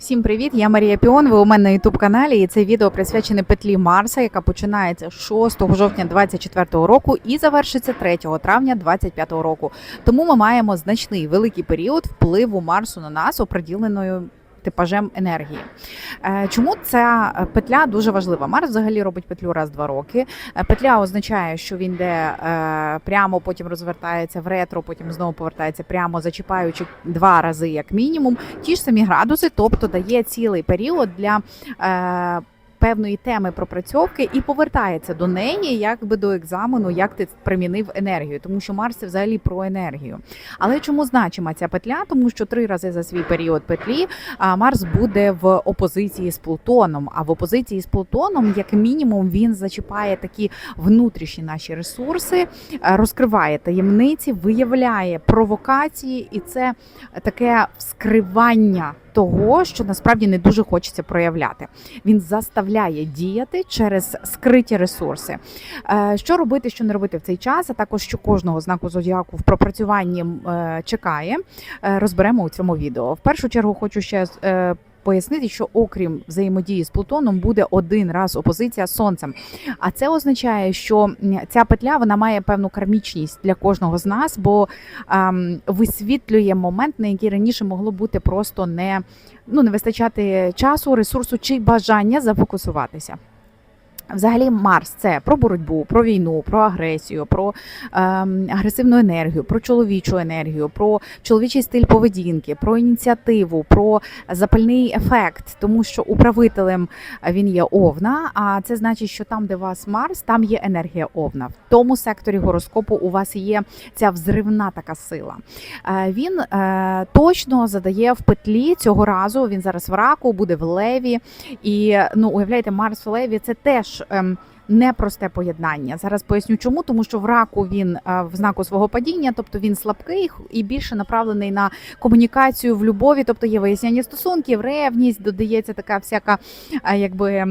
Всім привіт! Я Марія Піон. Ви у мене на youtube каналі, і це відео присвячене петлі Марса, яка починається 6 жовтня 2024 року і завершиться 3 травня 2025 року. Тому ми маємо значний великий період впливу Марсу на нас оприділеною. Типажем енергії. Е, Чому ця петля дуже важлива? Марс взагалі робить петлю раз в два роки. Е, Петля означає, що він йде е, прямо, потім розвертається в ретро, потім знову повертається прямо, зачіпаючи два рази як мінімум. Ті ж самі градуси, тобто дає цілий період для. Певної теми пропрацьовки і повертається до неї, якби до екзамену, як ти примінив енергію, тому що Марс це взагалі про енергію. Але чому значима ця петля? Тому що три рази за свій період петлі Марс буде в опозиції з Плутоном. А в опозиції з Плутоном, як мінімум, він зачіпає такі внутрішні наші ресурси, розкриває таємниці, виявляє провокації, і це таке вскривання того, що насправді не дуже хочеться проявляти. Він заставляє діяти через скриті ресурси. Е, Що робити, що не робити в цей час, а також що кожного знаку зодіаку в пропрацюванні е, чекає, е, розберемо у цьому відео. В першу чергу хочу ще Пояснити, що окрім взаємодії з Плутоном буде один раз опозиція з сонцем. А це означає, що ця петля вона має певну кармічність для кожного з нас, бо ем, висвітлює момент, на який раніше могло бути просто не ну не вистачати часу, ресурсу чи бажання зафокусуватися. Взагалі, Марс це про боротьбу, про війну, про агресію, про ем, агресивну енергію, про чоловічу енергію, про чоловічий стиль поведінки, про ініціативу, про запальний ефект, тому що управителем він є Овна. А це значить, що там, де вас Марс, там є енергія Овна. В тому секторі гороскопу у вас є ця взривна така сила. Е, Він е, точно задає в петлі цього разу. Він зараз в раку, буде в леві. І ну уявляєте, Марс в леві це теж. Ем, Непросте поєднання. Зараз поясню, чому, тому що в раку він е, в знаку свого падіння, тобто він слабкий і більше направлений на комунікацію в любові, тобто є виясняння стосунків, ревність, додається така всяка е, якби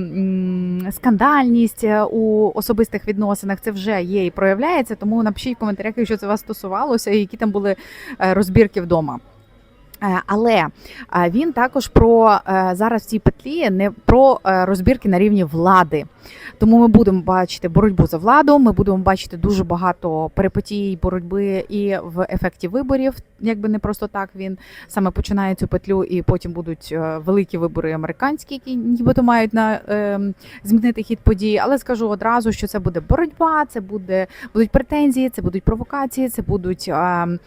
скандальність е, у особистих відносинах. Це вже є і проявляється. Тому напишіть в коментарях, якщо це вас стосувалося, і які там були розбірки вдома. Е, Але е, він також про е, зараз в цій петлі не про розбірки на рівні влади. Тому ми будемо бачити боротьбу за владу. Ми будемо бачити дуже багато перипетій боротьби і в ефекті виборів. Якби не просто так він саме починає цю петлю, і потім будуть великі вибори американські, які нібито мають на е, змінити хід подій. Але скажу одразу, що це буде боротьба, це буде будуть претензії, це будуть провокації, це будуть. Е, Е,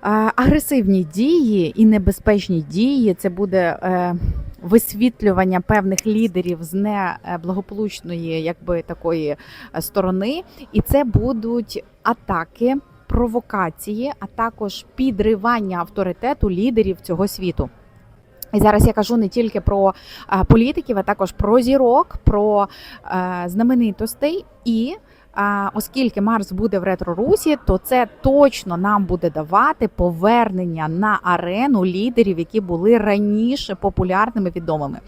Агресивні дії і небезпечні дії це буде е, висвітлювання певних лідерів з неблагополучної, якби такої е, сторони, і це будуть атаки, провокації, а також підривання авторитету лідерів цього світу. І зараз я кажу не тільки про е, політиків, а також про зірок, про е, знаменитостей і. Оскільки Марс буде в ретро-русі, то це точно нам буде давати повернення на арену лідерів, які були раніше популярними відомими.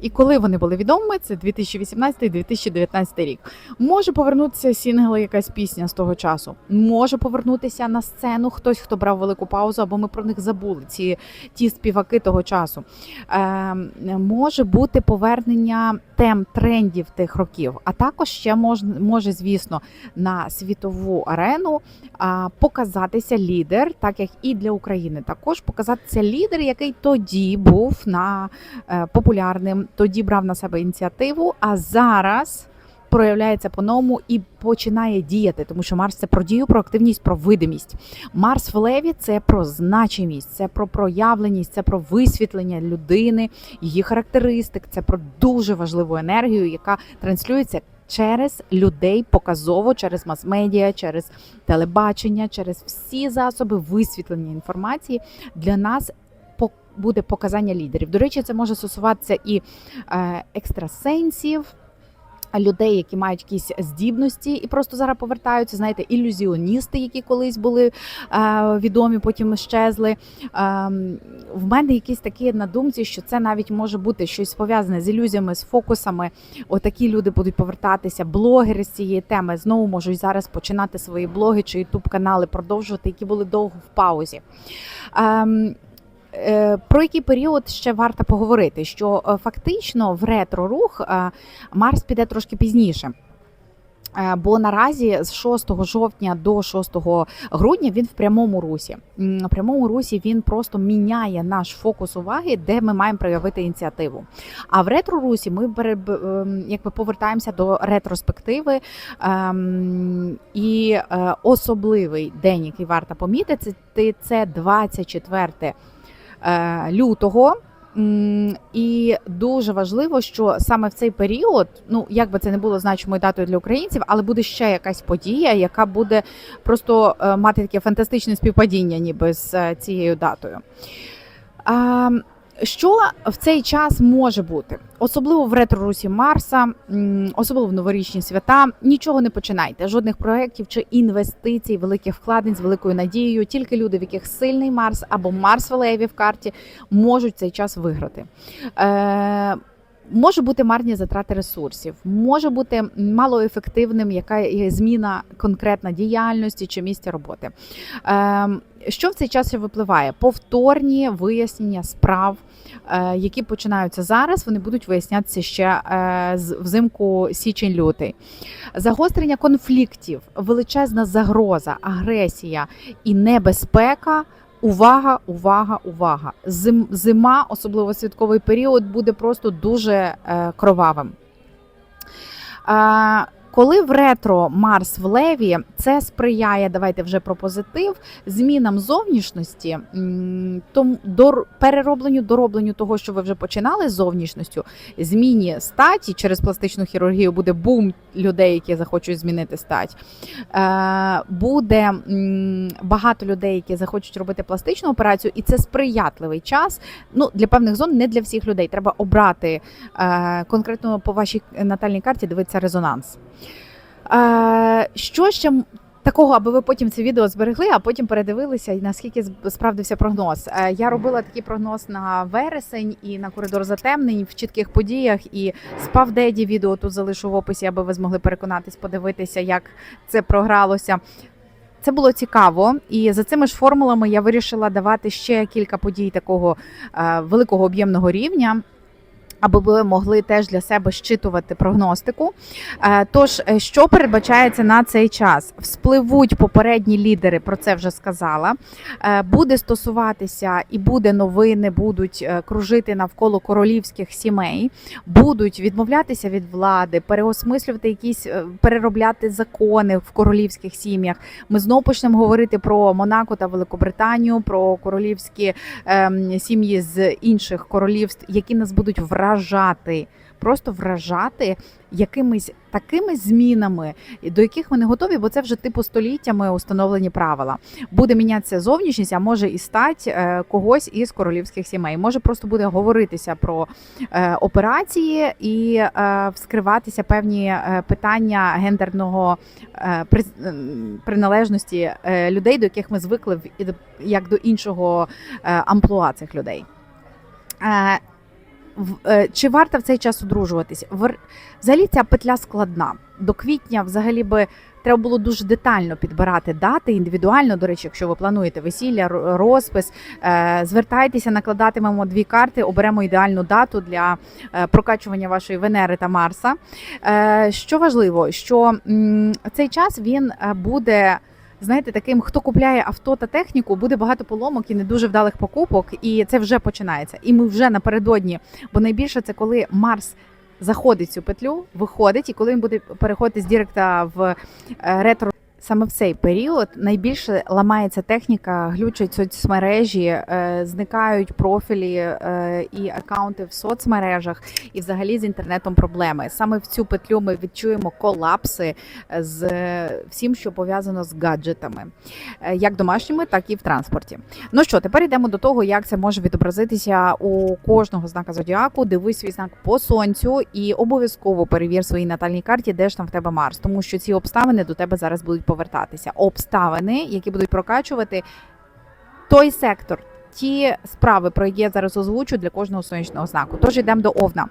І коли вони були відомими, це 2018-2019 рік. Може повернутися сінгл, якась пісня з того часу. Може повернутися на сцену хтось, хто брав велику паузу, або ми про них забули. Ці ті співаки того часу. Е, може бути повернення тем трендів тих років, а також ще може, може звісно, на світову арену показатися лідер, так як і для України, також показатися лідер, який тоді був на е, популярним, тоді брав на себе ініціативу, а зараз. Проявляється по-новому і починає діяти, тому що Марс це про дію, про активність, про видимість. Марс в Леві це про значимість, це про проявленість, це про висвітлення людини, її характеристик, це про дуже важливу енергію, яка транслюється через людей показово, через мас-медіа, через телебачення, через всі засоби висвітлення інформації для нас. Буде показання лідерів. До речі, це може стосуватися і е, екстрасенсів, людей, які мають якісь здібності, і просто зараз повертаються. Знаєте, ілюзіоністи, які колись були е, відомі, потім щезли. Е, в мене якісь такі на думці, що це навіть може бути щось пов'язане з ілюзіями, з фокусами. Отакі люди будуть повертатися. Блогери з цієї теми знову можуть зараз починати свої блоги чи ютуб канали, продовжувати, які були довго в паузі. Е, про який період ще варто поговорити? Що е, фактично в ретро рух е, Марс піде трошки пізніше. Бо наразі з 6 жовтня до 6 грудня він в прямому русі. В прямому русі він просто міняє наш фокус уваги, де ми маємо проявити ініціативу. А в ретро русі ми ем, якби повертаємося до ретроспективи. Ем, і особливий день, який варто помітити, це- це 24 е, лютого. І дуже важливо, що саме в цей період, ну як би це не було значимою датою для українців, але буде ще якась подія, яка буде просто е, мати таке фантастичне співпадіння, ніби з е, цією датою. Що в цей час може бути? Особливо в ретро-русі Марса, особливо в новорічні свята. Нічого не починайте, жодних проєктів чи інвестицій, великих вкладень з великою надією. Тільки люди, в яких сильний Марс або Марс в Леві в карті, можуть цей час виграти. Е, Може бути марні затрати ресурсів, може бути малоефективним, яка зміна конкретна діяльності чи місця роботи. Е, що в цей час випливає? Повторні вияснення справ, е, які починаються зараз, вони будуть вияснятися ще е, взимку січень-лютий. Загострення конфліктів, величезна загроза, агресія і небезпека. Увага, увага, увага! Зима, особливо святковий період, буде просто дуже е, кровавим. Е, коли в ретро Марс в Леві, це сприяє, давайте вже про позитив, змінам зовнішності, тому дор, переробленню, доробленню того, що ви вже починали з зовнішністю, зміні статі через пластичну хірургію буде бум людей, які захочуть змінити стать. Е, буде багато людей, які захочуть робити пластичну операцію, і це сприятливий час. Ну для певних зон, не для всіх людей. Треба обрати е, конкретно по вашій натальній карті, дивитися резонанс. Що ще такого, аби ви потім це відео зберегли, а потім передивилися, і наскільки справдився прогноз? Е, я робила такий прогноз на вересень і на коридор затемнень в чітких подіях. І спав деді відео тут залишу в описі, аби ви змогли переконатись, подивитися, як це програлося. Це було цікаво, і за цими ж формулами я вирішила давати ще кілька подій такого е, великого об'ємного рівня. Аби ви могли теж для себе щитувати прогностику. Е, Тож, е, що передбачається на цей час? Вспливуть попередні лідери, про це вже сказала. Е, Буде стосуватися і буде новини, будуть кружити навколо королівських сімей, будуть відмовлятися від влади, переосмислювати якісь переробляти закони в королівських сім'ях. Ми знову почнемо говорити про Монако та Великобританію, про королівські ем, сім'ї з інших королівств, які нас будуть вражати, просто вражати якимись такими змінами, до яких ми не готові, бо це вже типу століттями установлені правила. Буде мінятися зовнішність, а може і стать е, когось із королівських сімей. Може просто буде говоритися про е, операції і е, вскриватися певні питання гендерного приналежності людей, до яких ми звикли в- як до іншого амплуа цих людей. Е, Чи варто в цей час одружуватись? Взагалі ця петля складна. До квітня взагалі би треба було дуже детально підбирати дати індивідуально. До речі, якщо ви плануєте весілля, розпис, е, звертайтеся, накладатимемо дві карти, оберемо ідеальну дату для е, прокачування вашої Венери та Марса. Що важливо, що цей час він буде. Знаєте, таким, хто купляє авто та техніку, буде багато поломок і не дуже вдалих покупок, і це вже починається. І ми вже напередодні, бо найбільше це коли Марс заходить цю петлю, виходить, і коли він буде переходити з Діректа в е, ретро. Саме в цей період найбільше ламається техніка, глючать соцмережі, е, зникають профілі е, і акаунти в соцмережах, і взагалі з інтернетом проблеми. Саме в цю петлю ми відчуємо колапси з е, всім, що пов'язано з гаджетами, як домашніми, так і в транспорті. Ну що, тепер йдемо до того, як це може відобразитися у кожного знака зодіаку. Дивись свій знак по сонцю і обов'язково перевір своїй натальній карті, де ж там в тебе Марс, тому що ці обставини до тебе зараз будуть повертатися. Обставини, які будуть прокачувати той сектор. Ті справи, про які я зараз озвучу для кожного сонячного знаку. Тож йдемо до Овна.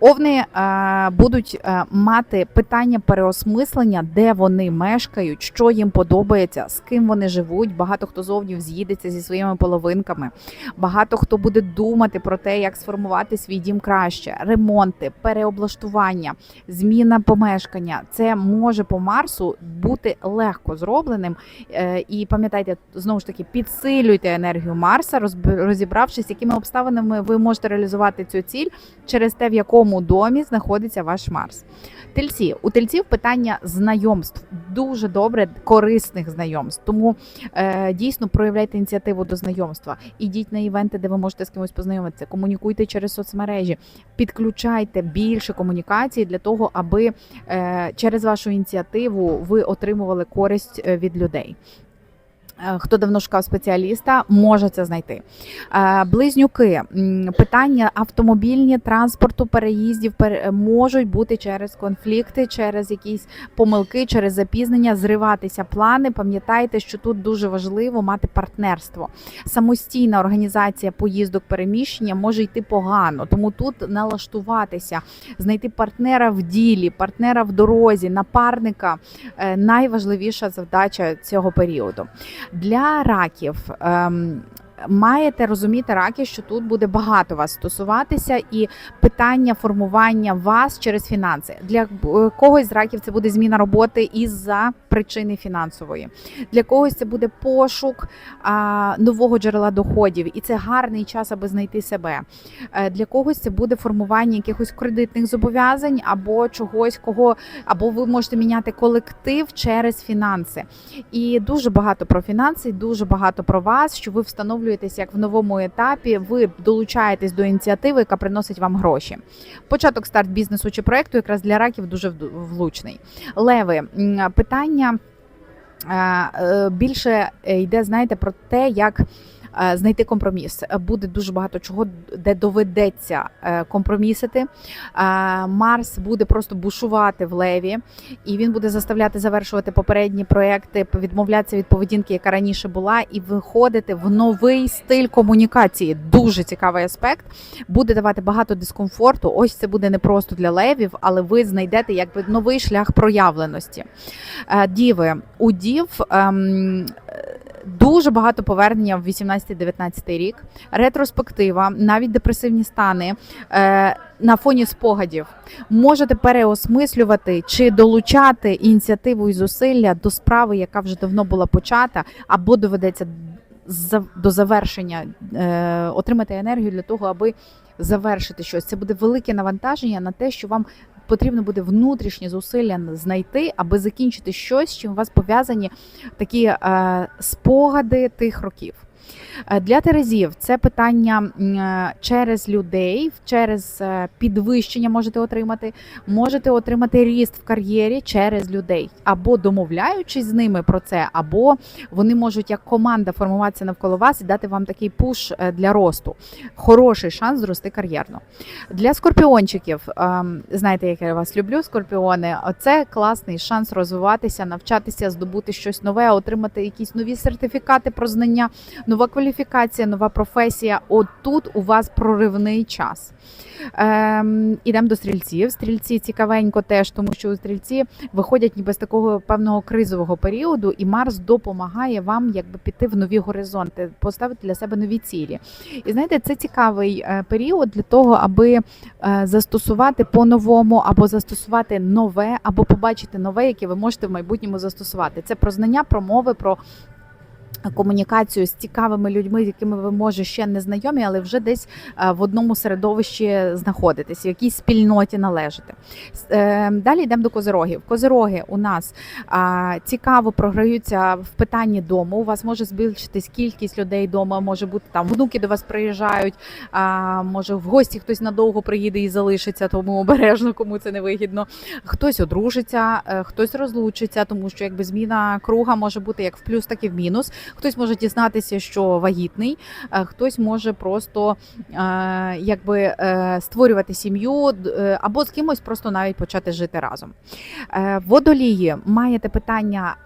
Овни е, будуть е, мати питання переосмислення, де вони мешкають, що їм подобається, з ким вони живуть. Багато хто з овнів з'їдеться зі своїми половинками. Багато хто буде думати про те, як сформувати свій дім краще, ремонти, переоблаштування, зміна помешкання. Це може по Марсу бути легко зробленим. Е, І пам'ятайте, знову ж таки, підсилюйте енергію Марса, розб- розібравшись, якими обставинами ви можете реалізувати цю ціль через те, в якому домі знаходиться ваш Марс. Тельці у тельців питання знайомств дуже добре, корисних знайомств. Тому е, дійсно проявляйте ініціативу до знайомства. Ідіть на івенти, де ви можете з кимось познайомитися. Комунікуйте через соцмережі, підключайте більше комунікації для того, аби е, через вашу ініціативу ви отримували користь е, від людей. Е, Хто давно шукав спеціаліста, може це знайти. Е, Близнюки питання автомобільні, транспорту, переїздів можуть бути через конфлікти, через якісь помилки, через запізнення, зриватися плани. Пам'ятайте, що тут дуже важливо мати партнерство. Самостійна організація поїздок переміщення може йти погано, тому тут налаштуватися, знайти партнера в ділі, партнера в дорозі, напарника е, найважливіша завдача цього періоду. Для раків ем, маєте розуміти раки, що тут буде багато вас стосуватися, і питання формування вас через фінанси. Для е, когось з раків це буде зміна роботи із-за причини фінансової. Для когось це буде пошук а, нового джерела доходів, і це гарний час, аби знайти себе. Е, Для когось це буде формування якихось кредитних зобов'язань або чогось, кого або ви можете міняти колектив через фінанси. І дуже багато про фінанси, дуже багато про вас, що ви встановлюєтесь як в новому етапі. Ви долучаєтесь до ініціативи, яка приносить вам гроші. Початок старт бізнесу чи проекту якраз для раків дуже влучний. Леви питання е, е, більше е, йде, знаєте, про те, як. Е, Знайти компроміс Е, буде дуже багато чого, де доведеться е, компромісити. Марс буде просто бушувати в леві, і він буде заставляти завершувати попередні проекти, відмовлятися від поведінки, яка раніше була, і виходити в новий стиль комунікації. Дуже цікавий аспект. Буде давати багато дискомфорту. Ось це буде не просто для левів, але ви знайдете якби новий шлях проявленості. Діви у дів. Дуже багато повернення в 18-19 рік, ретроспектива, навіть депресивні стани е, на фоні спогадів можете переосмислювати чи долучати ініціативу і зусилля до справи, яка вже давно була почата, або доведеться до завершення е, отримати енергію для того, аби завершити щось. Це буде велике навантаження на те, що вам потрібно буде внутрішні зусилля знайти, аби закінчити щось, чим у вас пов'язані такі е, спогади тих років. Е, Для терезів це питання е, через людей, через е, підвищення можете отримати. Можете отримати ріст в кар'єрі через людей, або домовляючись з ними про це, або вони можуть як команда формуватися навколо вас і дати вам такий пуш для росту. Хороший шанс зрости кар'єрно. Для скорпіончиків, ем, знаєте, як я вас люблю, скорпіони. Це класний шанс розвиватися, навчатися, здобути щось нове, отримати якісь нові сертифікати про знання, нова кваліфікація, нова професія. От тут у вас проривний час. Ем, ідемо до стрільців. Стрільці цікавенько теж, тому що стрільці виходять ніби з такого певного кризового періоду, і Марс допомагає вам якби піти в нові горизонти, поставити для себе нові цілі. І знаєте, це цікавий е, період для того, аби е, застосувати по-новому або застосувати нове, або побачити нове, яке ви можете в майбутньому застосувати. Це про знання, про мови, про комунікацію з цікавими людьми, з якими ви може ще не знайомі, але вже десь е, в одному середовищі знаходитесь, в якійсь спільноті належите. Е, Далі йдемо до козирогів. Козироги у нас цікаво програються в питанні дому. У вас може збільшитись кількість людей вдома, може бути там внуки до вас приїжджають, може в гості хтось надовго приїде і залишиться, тому обережно кому це не вигідно. Хтось одружиться, е, хтось розлучиться, тому що якби зміна круга може бути як в плюс, так і в мінус. Хтось може дізнатися, що вагітний, е, хтось може просто е, якби е, створювати сім'ю або з кимось просто навіть почати жити разом. Водолії маєте питання.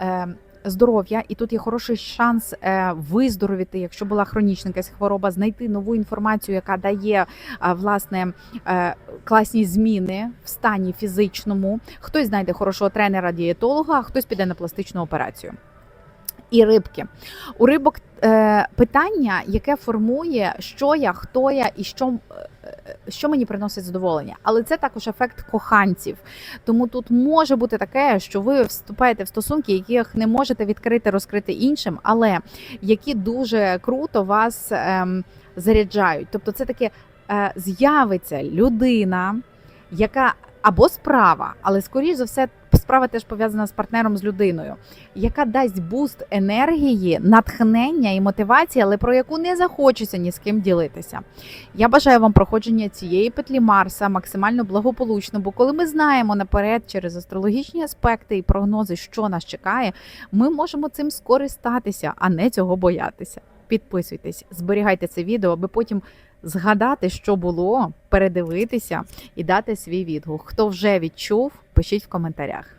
здоров'я, і тут є хороший шанс виздоровіти, якщо була хронічна якась хвороба, знайти нову інформацію, яка дає власне класні зміни в стані фізичному. Хтось знайде хорошого тренера-дієтолога, а хтось піде на пластичну операцію. І рибки. У рибок е, питання, яке формує, що я, хто я і що, е, що мені приносить задоволення. Але це також ефект коханців. Тому тут може бути таке, що ви вступаєте в стосунки, яких не можете відкрити, розкрити іншим, але які дуже круто вас ем, заряджають. Тобто, це таке е, з'явиться людина, яка або справа, але скоріш за все, справа теж пов'язана з партнером з людиною, яка дасть буст енергії, натхнення і мотивації, але про яку не захочеться ні з ким ділитися. Я бажаю вам проходження цієї петлі Марса максимально благополучно, бо коли ми знаємо наперед через астрологічні аспекти і прогнози, що нас чекає, ми можемо цим скористатися, а не цього боятися. Підписуйтесь, зберігайте це відео, аби потім згадати, що було, передивитися і дати свій відгук. Хто вже відчув, пишіть в коментарях.